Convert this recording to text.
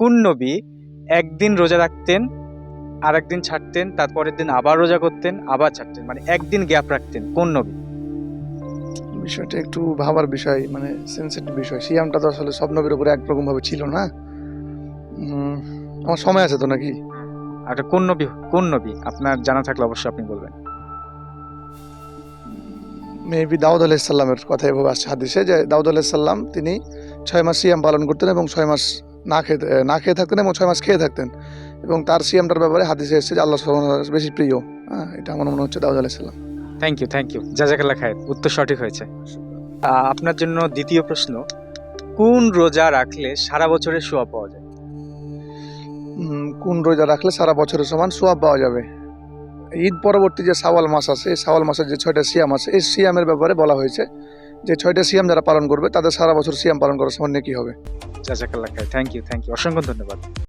কোন নবী একদিন রোজা রাখতেন আর একদিন ছাড়তেন তারপরের দিন আবার রোজা করতেন আবার ছাড়তেন? মানে একদিন গ্যাপ রাখতেন কোন নবী? বিষয়টা একটু ভাবার বিষয় মানে সেন্সিটিভ বিষয়। সিয়ামটা তো আসলে সব নবীর উপরে একরকম ভাবে ছিল না। আমার সময় আছে তো নাকি? এটা কোন নবী কোন নবী? আপনার জানা থাকলে অবশ্যই আপনি বলবেন। মেবি দাউদ আলাইসাল্লামের কথা এভাবে আসছে হাদিসে যে দাউদ আলাইসাল্লাম তিনি ছয় মাস সিয়াম পালন করতেন এবং ছয় মাস না খেতে না খেয়ে থাকতেন এবং ছয় মাস খেয়ে থাকতেন। এবং তার সিয়ামটার ব্যাপারে হাদিসে এসেছে যে আল্লাহ বেশি প্রিয়। হ্যাঁ এটা আমার মনে হচ্ছে দাউদ আলাইসাল্লাম থ্যাংক ইউ থ্যাংক ইউ জাজাকাল্লা খায়ের উত্তর সঠিক হয়েছে। আপনার জন্য দ্বিতীয় প্রশ্ন কোন রোজা রাখলে সারা বছরের সোয়া পাওয়া যায়? কোন রোজা রাখলে সারা বছরের সমান সোয়াব পাওয়া যাবে? ঈদ পরবর্তী যে সাওয়াল মাস আছে এই সাওয়াল মাসের যে ছয়টা সিয়াম আছে এই সিয়ামের ব্যাপারে বলা হয়েছে যে ছয়টা সিয়াম যারা পালন করবে তাদের সারা বছর সিয়াম পালন করার সমান কি হবে? জাজাকাল্লা খায় থ্যাংক ইউ থ্যাংক ইউ অসংখ্য ধন্যবাদ।